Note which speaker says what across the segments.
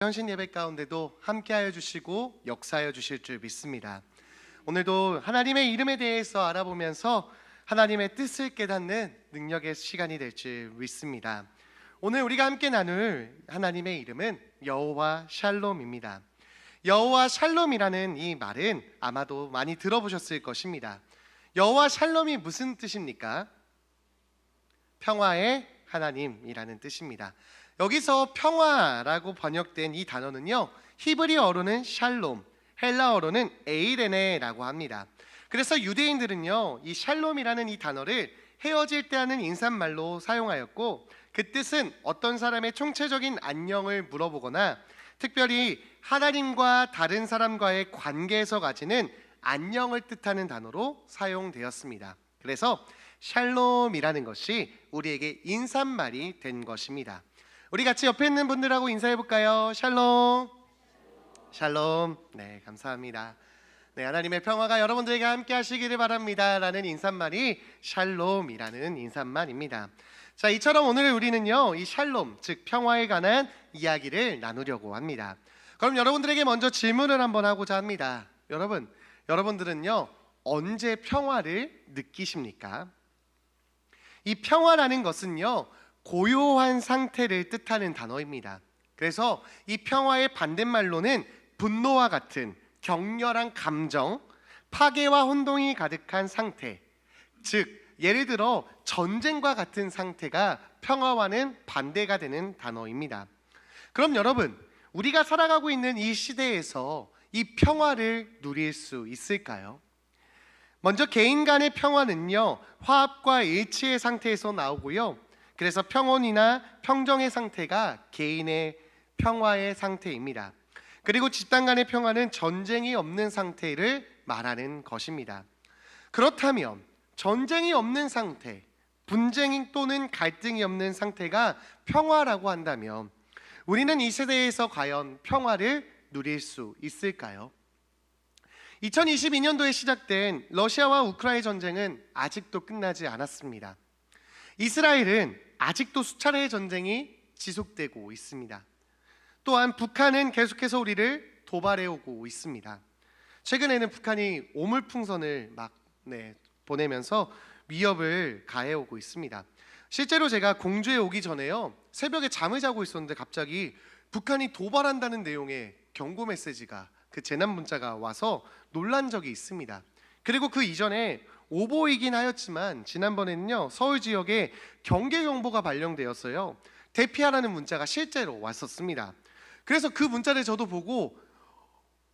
Speaker 1: 현신 예배 가운데도 함께하여 주시고 역사하여 주실 줄 믿습니다. 오늘도 하나님의 이름에 대해서 알아보면서 하나님의 뜻을 깨닫는 능력의 시간이 될 줄 믿습니다. 오늘 우리가 함께 나눌 하나님의 이름은 여호와 샬롬입니다. 여호와 샬롬이라는 이 말은 아마도 많이 들어보셨을 것입니다. 여호와 샬롬이 무슨 뜻입니까? 평화의 하나님이라는 뜻입니다. 여기서 평화라고 번역된 이 단어는요. 히브리어로는 샬롬, 헬라어로는 에이레네라고 합니다. 그래서 유대인들은요. 이 샬롬이라는 이 단어를 헤어질 때 하는 인사말로 사용하였고 그 뜻은 어떤 사람의 총체적인 안녕을 물어보거나 특별히 하나님과 다른 사람과의 관계에서 가지는 안녕을 뜻하는 단어로 사용되었습니다. 그래서 샬롬이라는 것이 우리에게 인사말이 된 것입니다. 우리 같이 옆에 있는 분들하고 인사해 볼까요? 샬롬. 샬롬. 네, 감사합니다. 네, 하나님의 평화가 여러분들에게 함께 하시기를 바랍니다라는 인사말이 샬롬이라는 인사말입니다. 자, 이처럼 오늘 우리는요. 이 샬롬, 즉 평화에 관한 이야기를 나누려고 합니다. 그럼 여러분들에게 먼저 질문을 한번 하고자 합니다. 여러분, 여러분들은요. 언제 평화를 느끼십니까? 이 평화라는 것은요. 고요한 상태를 뜻하는 단어입니다. 그래서 이 평화의 반대말로는 분노와 같은 격렬한 감정, 파괴와 혼동이 가득한 상태. 즉, 예를 들어 전쟁과 같은 상태가 평화와는 반대가 되는 단어입니다. 그럼 여러분, 우리가 살아가고 있는 이 시대에서 이 평화를 누릴 수 있을까요? 먼저 개인 간의 평화는요, 화합과 일치의 상태에서 나오고요. 그래서 평온이나 평정의 상태가 개인의 평화의 상태입니다. 그리고 집단 간의 평화는 전쟁이 없는 상태를 말하는 것입니다. 그렇다면 전쟁이 없는 상태, 분쟁 또는 갈등이 없는 상태가 평화라고 한다면 우리는 이 세대에서 과연 평화를 누릴 수 있을까요? 2022년도에 시작된 러시아와 우크라이나 전쟁은 아직도 끝나지 않았습니다. 이스라엘은 아직도 수차례의 전쟁이 지속되고 있습니다. 또한 북한은 계속해서 우리를 도발해 오고 있습니다. 최근에는 북한이 오물풍선을 막 네, 보내면서 위협을 가해 오고 있습니다. 실제로 제가 공주에 오기 전에요. 새벽에 잠을 자고 있었는데 갑자기 북한이 도발한다는 내용의 경고 메시지가 그 재난 문자가 와서 놀란 적이 있습니다. 그리고 그 이전에 오보이긴 하였지만 지난번에는요 서울 지역에 경계 경보가 발령되었어요. 대피하라는 문자가 실제로 왔었습니다. 그래서 그 문자를 저도 보고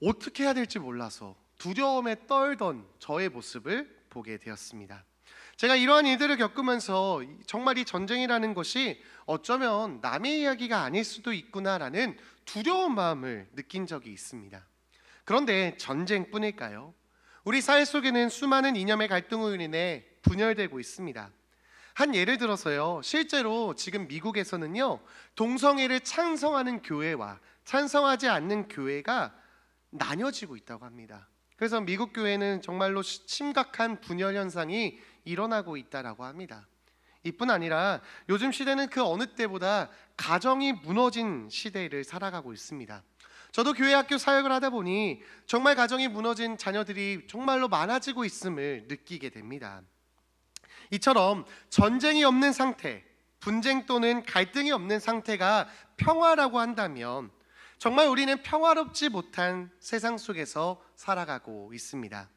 Speaker 1: 어떻게 해야 될지 몰라서 두려움에 떨던 저의 모습을 보게 되었습니다. 제가 이러한 일들을 겪으면서 정말 이 전쟁이라는 것이 어쩌면 남의 이야기가 아닐 수도 있구나라는 두려운 마음을 느낀 적이 있습니다. 그런데 전쟁뿐일까요? 우리 사회 속에는 수많은 이념의 갈등으로 인해 분열되고 있습니다. 한 예를 들어서요. 실제로 지금 미국에서는요. 동성애를 찬성하는 교회와 찬성하지 않는 교회가 나뉘어지고 있다고 합니다. 그래서 미국 교회는 정말로 심각한 분열 현상이 일어나고 있다라고 합니다. 이뿐 아니라 요즘 시대는 그 어느 때보다 가정이 무너진 시대를 살아가고 있습니다. 저도 교회 학교 사역을 하다 보니 정말 가정이 무너진 자녀들이 정말로 많아지고 있음을 느끼게 됩니다. 이처럼 전쟁이 없는 상태, 분쟁 또는 갈등이 없는 상태가 평화라고 한다면 정말 우리는 평화롭지 못한 세상 속에서 살아가고 있습니다.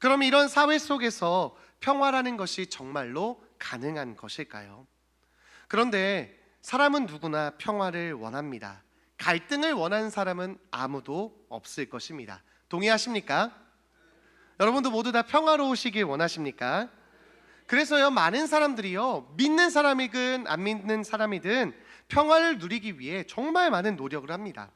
Speaker 1: 그럼 이런 사회 속에서 평화라는 것이 정말로 가능한 것일까요? 그런데 사람은 누구나 평화를 원합니다. 갈등을 원하는 사람은 아무도 없을 것입니다. 동의하십니까? 여러분도 모두 다 평화로우시길 원하십니까? 그래서요, 많은 사람들이요, 믿는 사람이든 안 믿는 사람이든 평화를 누리기 위해 정말 많은 노력을 합니다.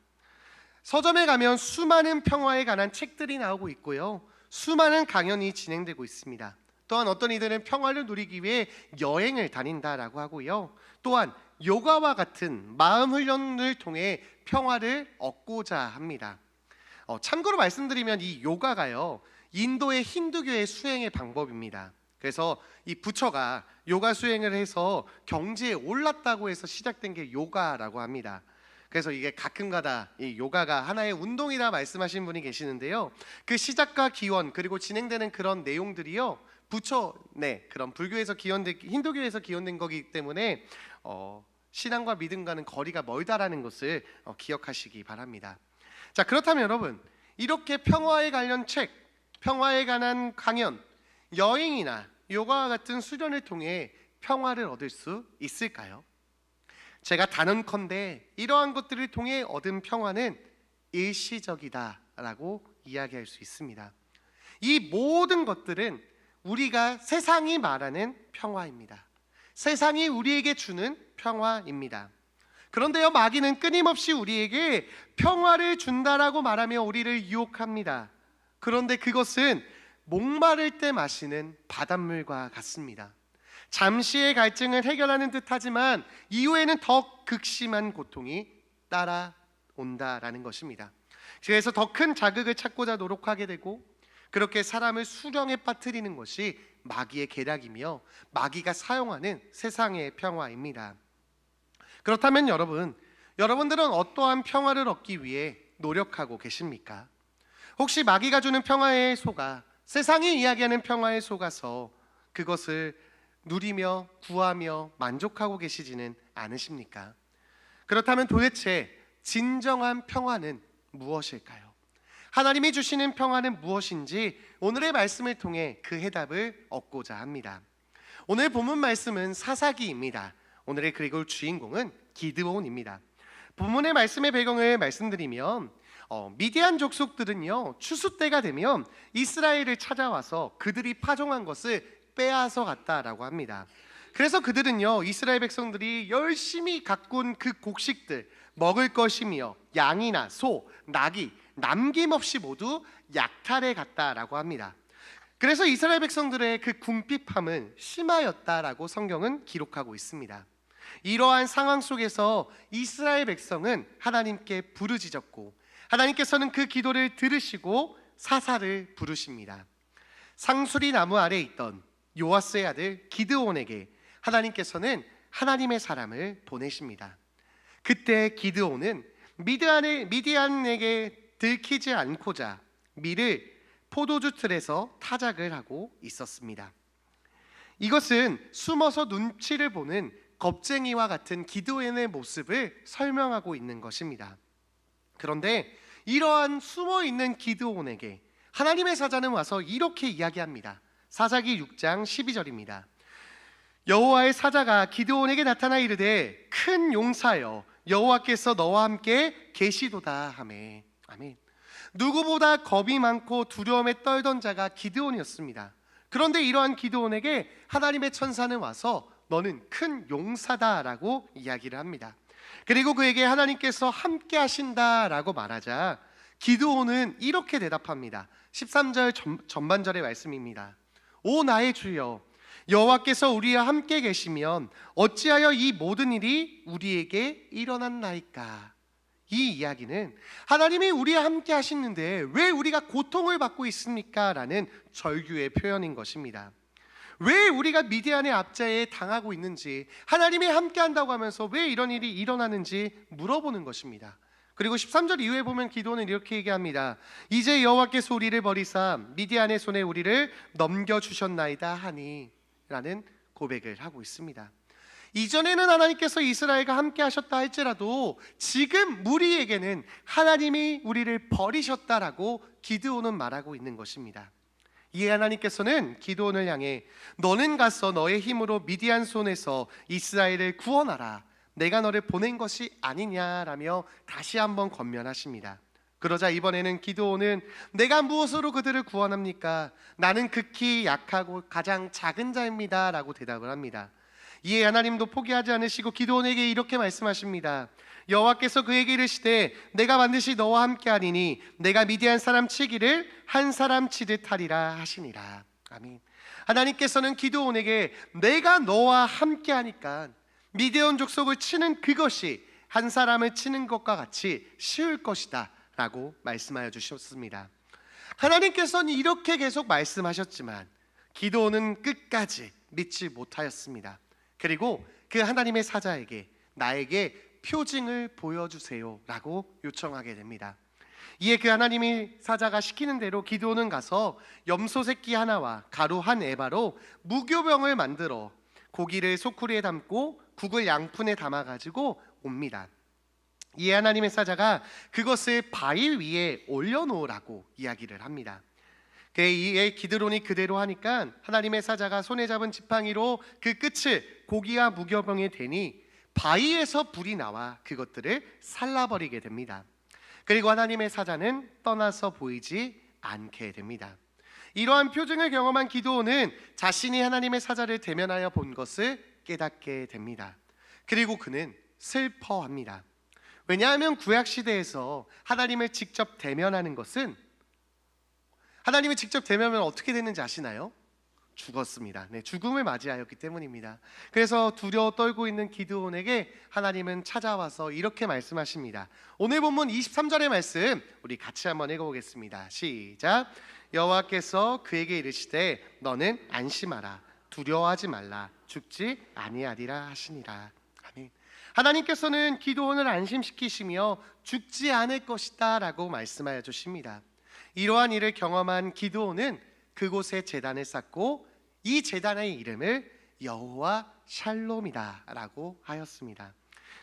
Speaker 1: 서점에 가면 수많은 평화에 관한 책들이 나오고 있고요. 수많은 강연이 진행되고 있습니다. 또한 어떤 이들은 평화를 누리기 위해 여행을 다닌다라고 하고요. 또한 요가와 같은 마음 훈련을 통해 평화를 얻고자 합니다. 어, 참고로 말씀드리면 이 요가가요. 인도의 힌두교의 수행의 방법입니다. 그래서 이 부처가 요가 수행을 해서 경지에 올랐다고 해서 시작된 게 요가라고 합니다. 그래서 이게 가끔가다 이 요가가 하나의 운동이다 말씀하신 분이 계시는데요. 그 시작과 기원 그리고 진행되는 그런 내용들이요. 부처 네 그런 불교에서 기원된 힌두교에서 기원된 거기 때문에 어, 신앙과 믿음과는 거리가 멀다라는 것을 어, 기억하시기 바랍니다. 자 그렇다면 여러분 이렇게 평화에 관련 책, 평화에 관한 강연, 여행이나 요가와 같은 수련을 통해 평화를 얻을 수 있을까요? 제가 단언컨대 이러한 것들을 통해 얻은 평화는 일시적이다라고 이야기할 수 있습니다. 이 모든 것들은 우리가 세상이 말하는 평화입니다. 세상이 우리에게 주는 평화입니다. 그런데요, 마귀는 끊임없이 우리에게 평화를 준다라고 말하며 우리를 유혹합니다. 그런데 그것은 목마를 때 마시는 바닷물과 같습니다. 잠시의 갈증을 해결하는 듯 하지만 이후에는 더 극심한 고통이 따라온다라는 것입니다. 그래서 더 큰 자극을 찾고자 노력하게 되고 그렇게 사람을 수령에 빠뜨리는 것이 마귀의 계략이며 마귀가 사용하는 세상의 평화입니다. 그렇다면 여러분, 여러분들은 어떠한 평화를 얻기 위해 노력하고 계십니까? 혹시 마귀가 주는 평화에 속아 세상이 이야기하는 평화에 속아서 그것을 누리며 구하며 만족하고 계시지는 않으십니까? 그렇다면 도대체 진정한 평화는 무엇일까요? 하나님이 주시는 평화는 무엇인지 오늘의 말씀을 통해 그 해답을 얻고자 합니다. 오늘 본문 말씀은 사사기입니다. 오늘의 그리고 주인공은 기드온입니다. 본문의 말씀의 배경을 말씀드리면 어, 미디안 족속들은요 추수 때가 되면 이스라엘을 찾아와서 그들이 파종한 것을 빼앗아 갔다라고 합니다. 그래서 그들은요 이스라엘 백성들이 열심히 가꾼 그 곡식들 먹을 것이며 양이나 소, 낙이 남김없이 모두 약탈해 갔다라고 합니다. 그래서 이스라엘 백성들의 그 궁핍함은 심하였다라고 성경은 기록하고 있습니다. 이러한 상황 속에서 이스라엘 백성은 하나님께 부르짖었고 하나님께서는 그 기도를 들으시고 사사를 부르십니다. 상수리 나무 아래 있던 요아스의 아들 기드온에게 하나님께서는 하나님의 사람을 보내십니다. 그때 기드온은 미디안에게 들키지 않고자 밀을 포도주 틀에서 타작을 하고 있었습니다. 이것은 숨어서 눈치를 보는 겁쟁이와 같은 기드온의 모습을 설명하고 있는 것입니다. 그런데 이러한 숨어 있는 기드온에게 하나님의 사자는 와서 이렇게 이야기합니다. 사사기 6장 12절입니다. 여호와의 사자가 기드온에게 나타나 이르되 큰 용사여 여호와께서 너와 함께 계시도다 하매 아멘. 누구보다 겁이 많고 두려움에 떨던 자가 기드온이었습니다. 그런데 이러한 기드온에게 하나님의 천사는 와서 너는 큰 용사다라고 이야기를 합니다. 그리고 그에게 하나님께서 함께 하신다라고 말하자 기드온은 이렇게 대답합니다. 13절 전, 전반절의 말씀입니다. 오 나의 주여 여호와께서 우리와 함께 계시면 어찌하여 이 모든 일이 우리에게 일어났나이까 이 이야기는 하나님이 우리와 함께 하시는데 왜 우리가 고통을 받고 있습니까? 라는 절규의 표현인 것입니다. 왜 우리가 미디안의 압자에 당하고 있는지 하나님이 함께 한다고 하면서 왜 이런 일이 일어나는지 물어보는 것입니다. 그리고 13절 이후에 보면 기도는 이렇게 얘기합니다. 이제 여호와께서 우리를 버리사 미디안의 손에 우리를 넘겨 주셨나이다 하니 라는 고백을 하고 있습니다. 이전에는 하나님께서 이스라엘과 함께 하셨다 할지라도 지금 무리에게는 하나님이 우리를 버리셨다라고 기드온은 말하고 있는 것입니다. 이에 하나님께서는 기드온을 향해 너는 가서 너의 힘으로 미디안 손에서 이스라엘을 구원하라. 내가 너를 보낸 것이 아니냐라며 다시 한번 권면하십니다. 그러자 이번에는 기도오는 내가 무엇으로 그들을 구원합니까? 나는 극히 약하고 가장 작은 자입니다 라고 대답을 합니다. 이에 하나님도 포기하지 않으시고 기도원에게 이렇게 말씀하십니다. 여호와께서 그에게 이르시되 내가 반드시 너와 함께하리니 내가 미디안 사람 치기를 한 사람 치듯 하리라 하시니라. 아멘. 하나님께서는 기도원에게 내가 너와 함께하니까 미디온 족속을 치는 그것이 한 사람을 치는 것과 같이 쉬울 것이다 라고 말씀하여 주셨습니다 하나님께서는 이렇게 계속 말씀하셨지만 기도는 끝까지 믿지 못하였습니다 그리고 그 하나님의 사자에게 나에게 표징을 보여주세요라고 요청하게 됩니다. 이에 그 하나님이 사자가 시키는 대로 기도는 가서 염소 새끼 하나와 가루 한 에바로 무교병을 만들어 고기를 소쿠리에 담고 국을 양푼에 담아 가지고 옵니다. 이에 하나님의 사자가 그것을 바위 위에 올려놓으라고 이야기를 합니다. 그 이에 기드론이 그대로 하니까 하나님의 사자가 손에 잡은 지팡이로 그 끝을 고기와 무교병에 대니 바위에서 불이 나와 그것들을 살라버리게 됩니다. 그리고 하나님의 사자는 떠나서 보이지 않게 됩니다. 이러한 표징을 경험한 기도원은 자신이 하나님의 사자를 대면하여 본 것을 깨닫게 됩니다. 그리고 그는 슬퍼합니다. 왜냐하면 구약 시대에서 하나님을 직접 대면하는 것은 하나님을 직접 대면하면 어떻게 됐는지 아시나요? 죽었습니다. 네, 죽음을 맞이하였기 때문입니다. 그래서 두려워 떨고 있는 기드온에게 하나님은 찾아와서 이렇게 말씀하십니다. 오늘 본문 23절의 말씀 우리 같이 한번 읽어보겠습니다. 시작. 여호와께서 그에게 이르시되 너는 안심하라 두려워하지 말라 죽지 아니하리라 하시니라. 아멘. 하나님께서는 기도원을 안심시키시며 죽지 않을 것이다라고 말씀하여 주십니다. 이러한 일을 경험한 기도원은 그곳에 재단을 쌓고 이 재단의 이름을 여호와 샬롬이다라고 하였습니다.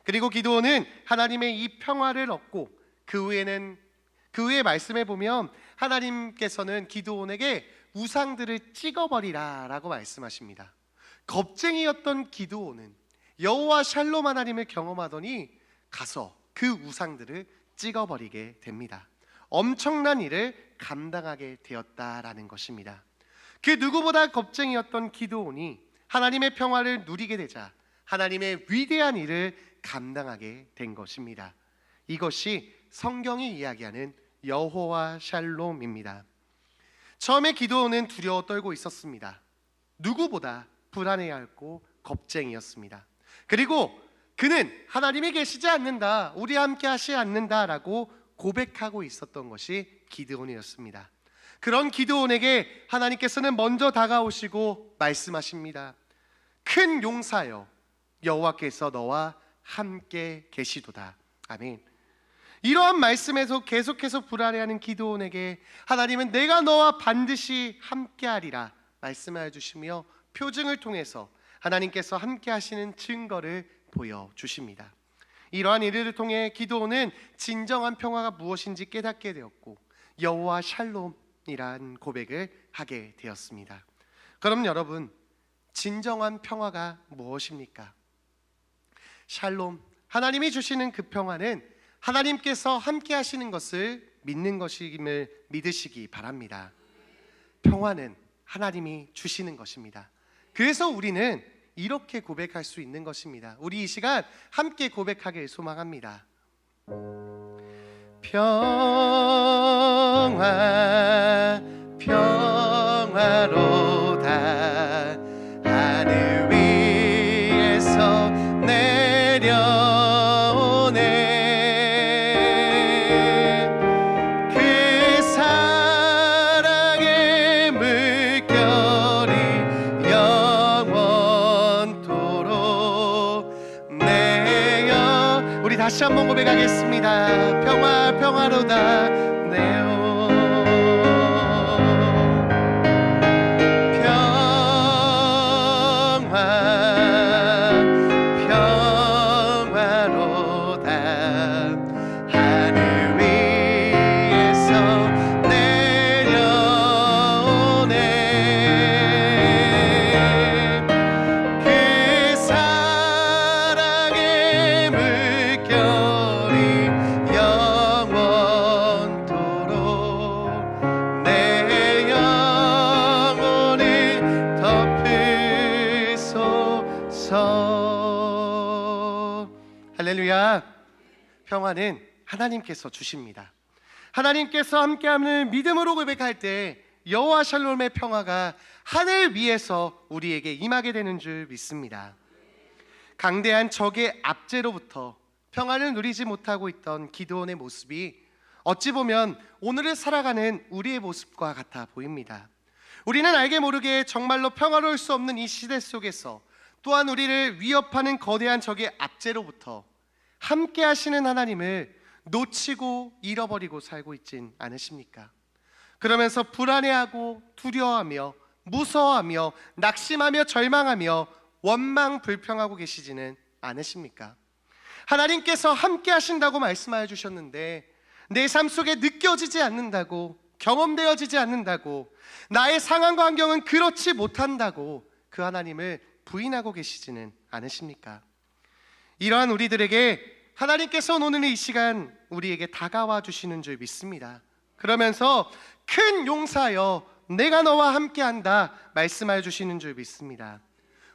Speaker 1: 그리고 기도원은 하나님의 이 평화를 얻고 그 후에는 그 후에 말씀해 보면 하나님께서는 기도원에게 우상들을 찍어버리라라고 말씀하십니다. 겁쟁이였던 기도원은 여호와 샬롬 하나님을 경험하더니 가서 그 우상들을 찍어버리게 됩니다. 엄청난 일을 감당하게 되었다라는 것입니다. 그 누구보다 겁쟁이였던 기도온이 하나님의 평화를 누리게 되자 하나님의 위대한 일을 감당하게 된 것입니다. 이것이 성경이 이야기하는 여호와 샬롬입니다. 처음에 기도원은 두려워 떨고 있었습니다. 누구보다 불안해하고 겁쟁이였습니다. 그리고 그는 하나님이 계시지 않는다, 우리 함께 하시지 않는다라고 고백하고 있었던 것이 기드온이었습니다. 그런 기드온에게 하나님께서는 먼저 다가오시고 말씀하십니다. 큰 용사여 여호와께서 너와 함께 계시도다. 아멘. 이러한 말씀에서 계속해서 불안해하는 기드온에게 하나님은 내가 너와 반드시 함께하리라 말씀하여 주시며 표징을 통해서 하나님께서 함께 하시는 증거를 보여 주십니다. 이러한 일을 통해 기도는 진정한 평화가 무엇인지 깨닫게 되었고 여호와 샬롬이란 고백을 하게 되었습니다. 그럼 여러분 진정한 평화가 무엇입니까? 샬롬 하나님이 주시는 그 평화는 하나님께서 함께 하시는 것을 믿는 것임을 믿으시기 바랍니다. 평화는 하나님이 주시는 것입니다. 그래서 우리는 이렇게 고백할 수 있는 것입니다. 우리 이 시간 함께 고백하길 소망합니다. 평화 다시 한번 고백하겠습니다. 평화 평화로다. 내 할렐루야 평화는 하나님께서 주십니다 하나님께서 함께하는 믿음으로 고백할 때 여호와 샬롬의 평화가 하늘 위에서 우리에게 임하게 되는 줄 믿습니다. 강대한 적의 압제로부터 평화를 누리지 못하고 있던 기도원의 모습이 어찌 보면 오늘을 살아가는 우리의 모습과 같아 보입니다. 우리는 알게 모르게 정말로 평화로울 수 없는 이 시대 속에서 또한 우리를 위협하는 거대한 적의 압제로부터 함께 하시는 하나님을 놓치고 잃어버리고 살고 있진 않으십니까? 그러면서 불안해하고 두려워하며 무서워하며 낙심하며 절망하며 원망 불평하고 계시지는 않으십니까? 하나님께서 함께 하신다고 말씀하여 주셨는데 내 삶 속에 느껴지지 않는다고 경험되어지지 않는다고 나의 상황과 환경은 그렇지 못한다고 그 하나님을 부인하고 계시지는 않으십니까? 이러한 우리들에게 하나님께서 오늘 이 시간 우리에게 다가와 주시는 줄 믿습니다. 그러면서 큰 용사여 내가 너와 함께한다 말씀하여 주시는 줄 믿습니다.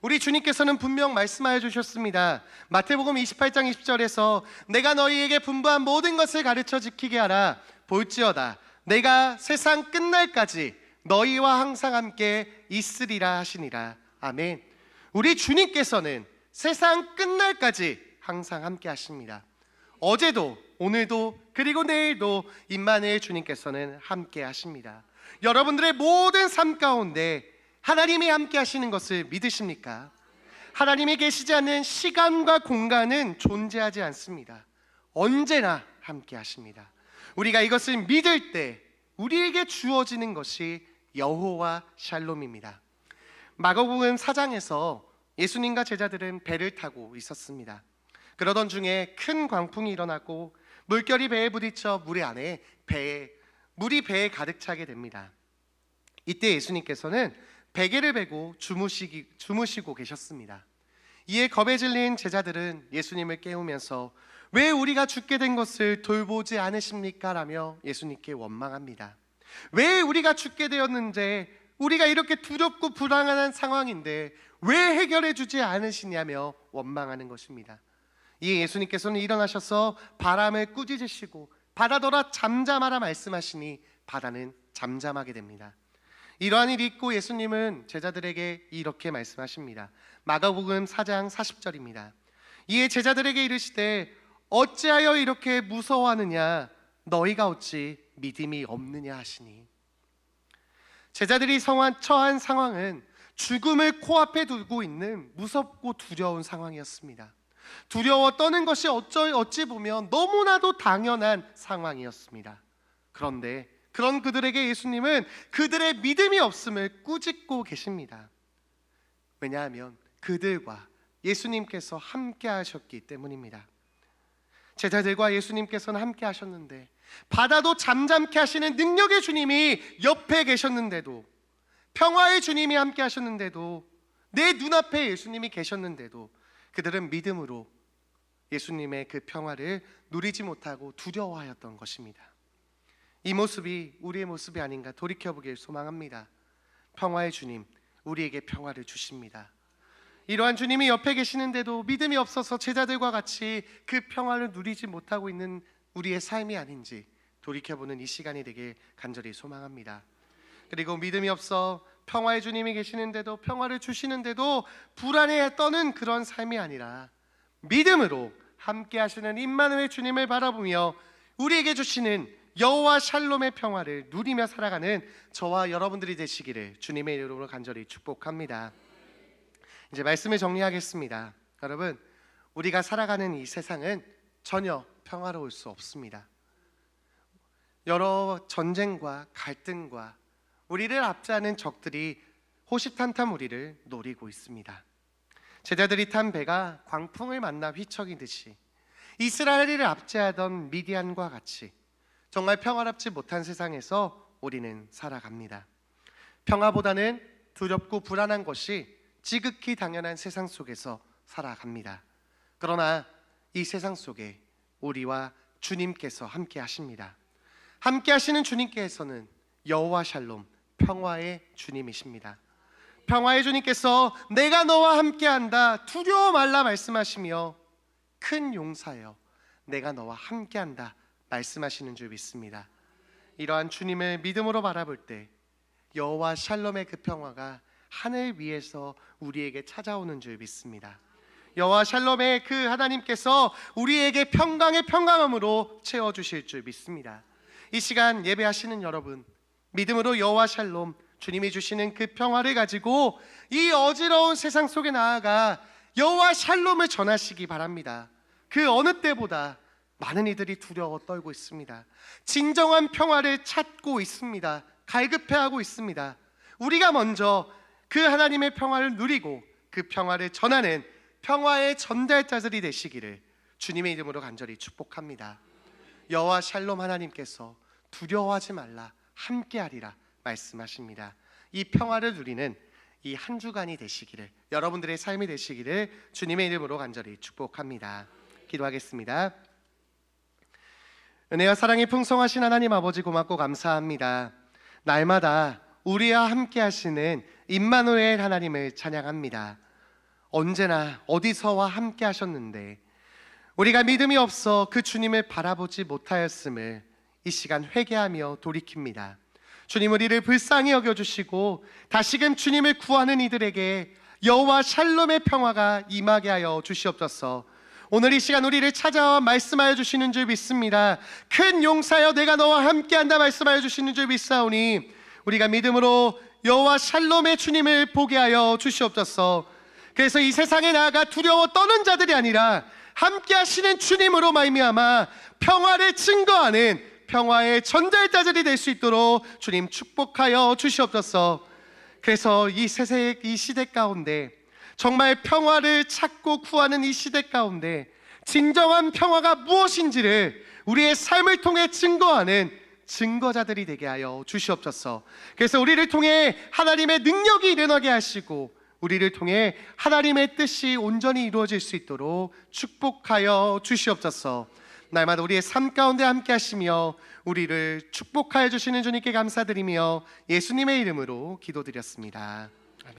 Speaker 1: 우리 주님께서는 분명 말씀하여 주셨습니다. 마태복음 28장 20절에서 내가 너희에게 분부한 모든 것을 가르쳐 지키게 하라. 볼지어다 내가 세상 끝날까지 너희와 항상 함께 있으리라 하시니라. 아멘. 우리 주님께서는 세상 끝날까지 항상 함께 하십니다. 어제도 오늘도 그리고 내일도 임마누엘 주님께서는 함께 하십니다. 여러분들의 모든 삶 가운데 하나님이 함께 하시는 것을 믿으십니까? 하나님이 계시지 않는 시간과 공간은 존재하지 않습니다. 언제나 함께 하십니다. 우리가 이것을 믿을 때 우리에게 주어지는 것이 여호와 샬롬입니다. 마가복음 4장에서 예수님과 제자들은 배를 타고 있었습니다. 그러던 중에 큰 광풍이 일어나고 물결이 배에 부딪혀 물에 안에 배에 물이 배에 가득 차게 됩니다. 이때 예수님께서는 베개를 베고 주무시기, 주무시고 계셨습니다. 이에 겁에 질린 제자들은 예수님을 깨우면서 왜 우리가 죽게 된 것을 돌보지 않으십니까? 라며 예수님께 원망합니다. 왜 우리가 죽게 되었는지 우리가 이렇게 두렵고 불안한 상황인데 왜 해결해 주지 않으시냐며 원망하는 것입니다. 이에 예수님께서는 일어나셔서 바람을 꾸짖으시고 바다더라 잠잠하라 말씀하시니 바다는 잠잠하게 됩니다. 이러한 일이 있고 예수님은 제자들에게 이렇게 말씀하십니다. 마가복음 4장 40절입니다. 이에 제자들에게 이르시되 어찌하여 이렇게 무서워하느냐 너희가 어찌 믿음이 없느냐 하시니 제자들이 성한 처한 상황은 죽음을 코앞에 두고 있는 무섭고 두려운 상황이었습니다. 두려워 떠는 것이 어쩌, 어찌 보면 너무나도 당연한 상황이었습니다. 그런데 그런 그들에게 예수님은 그들의 믿음이 없음을 꾸짖고 계십니다. 왜냐하면 그들과 예수님께서 함께 하셨기 때문입니다. 제자들과 예수님께서는 함께 하셨는데 바다도 잠잠케 하시는 능력의 주님이 옆에 계셨는데도 평화의 주님이 함께 하셨는데도 내 눈앞에 예수님이 계셨는데도 그들은 믿음으로 예수님의 그 평화를 누리지 못하고 두려워하였던 것입니다. 이 모습이 우리의 모습이 아닌가 돌이켜보길 소망합니다. 평화의 주님, 우리에게 평화를 주십니다. 이러한 주님이 옆에 계시는데도 믿음이 없어서 제자들과 같이 그 평화를 누리지 못하고 있는 우리의 삶이 아닌지 돌이켜보는 이 시간이 되길 간절히 소망합니다. 그리고 믿음이 없어 평화의 주님이 계시는데도 평화를 주시는데도 불안해 떠는 그런 삶이 아니라 믿음으로 함께 하시는 임마누엘 주님을 바라보며 우리에게 주시는 여호와 샬롬의 평화를 누리며 살아가는 저와 여러분들이 되시기를 주님의 이름으로 간절히 축복합니다. 이제 말씀을 정리하겠습니다. 여러분, 우리가 살아가는 이 세상은 전혀 평화로울 수 없습니다. 여러 전쟁과 갈등과 우리를 압제하는 적들이 호시탄탄 우리를 노리고 있습니다. 제자들이 탄 배가 광풍을 만나 휘청이듯이 이스라엘을 압제하던 미디안과 같이 정말 평화롭지 못한 세상에서 우리는 살아갑니다. 평화보다는 두렵고 불안한 것이 지극히 당연한 세상 속에서 살아갑니다. 그러나 이 세상 속에 우리와 주님께서 함께 하십니다. 함께 하시는 주님께서는 여호와 샬롬 평화의 주님이십니다. 평화의 주님께서 내가 너와 함께 한다 두려워 말라 말씀하시며 큰 용사여 내가 너와 함께 한다 말씀하시는 줄 믿습니다. 이러한 주님을 믿음으로 바라볼 때 여호와 샬롬의 그 평화가 하늘 위에서 우리에게 찾아오는 줄 믿습니다. 여호와 샬롬의 그 하나님께서 우리에게 평강의 평강함으로 채워 주실 줄 믿습니다. 이 시간 예배하시는 여러분 믿음으로 여호와 샬롬 주님이 주시는 그 평화를 가지고 이 어지러운 세상 속에 나아가 여호와 샬롬을 전하시기 바랍니다. 그 어느 때보다 많은 이들이 두려워 떨고 있습니다. 진정한 평화를 찾고 있습니다. 갈급해하고 있습니다. 우리가 먼저 그 하나님의 평화를 누리고 그 평화를 전하는 평화의 전달자들이 되시기를 주님의 이름으로 간절히 축복합니다. 여호와 샬롬 하나님께서 두려워하지 말라 함께하리라 말씀하십니다. 이 평화를 누리는 이 한 주간이 되시기를 여러분들의 삶이 되시기를 주님의 이름으로 간절히 축복합니다. 기도하겠습니다. 은혜와 사랑이 풍성하신 하나님 아버지 고맙고 감사합니다. 날마다 우리와 함께 하시는 임마누엘 하나님을 찬양합니다. 언제나 어디서와 함께 하셨는데 우리가 믿음이 없어 그 주님을 바라보지 못하였음을 이 시간 회개하며 돌이킵니다. 주님 우리를 불쌍히 여겨 주시고 다시금 주님을 구하는 이들에게 여호와 샬롬의 평화가 임하게 하여 주시옵소서. 오늘 이 시간 우리를 찾아와 말씀하여 주시는 줄 믿습니다. 큰 용사여 내가 너와 함께한다 말씀하여 주시는 줄 믿사오니 우리가 믿음으로 여호와 샬롬의 주님을 보게 하여 주시옵소서. 그래서 이 세상에 나아가 두려워 떠는 자들이 아니라 함께 하시는 주님으로 말미암아 평화를 증거하는 평화의 전달자들이 될 수 있도록 주님 축복하여 주시옵소서. 그래서 이 세세 이 시대 가운데 정말 평화를 찾고 구하는 이 시대 가운데 진정한 평화가 무엇인지를 우리의 삶을 통해 증거하는 증거자들이 되게 하여 주시옵소서. 그래서 우리를 통해 하나님의 능력이 일어나게 하시고 우리를 통해 하나님의 뜻이 온전히 이루어질 수 있도록 축복하여 주시옵소서. 날마다 우리의 삶 가운데 함께 하시며 우리를 축복하여 주시는 주님께 감사드리며 예수님의 이름으로 기도드렸습니다.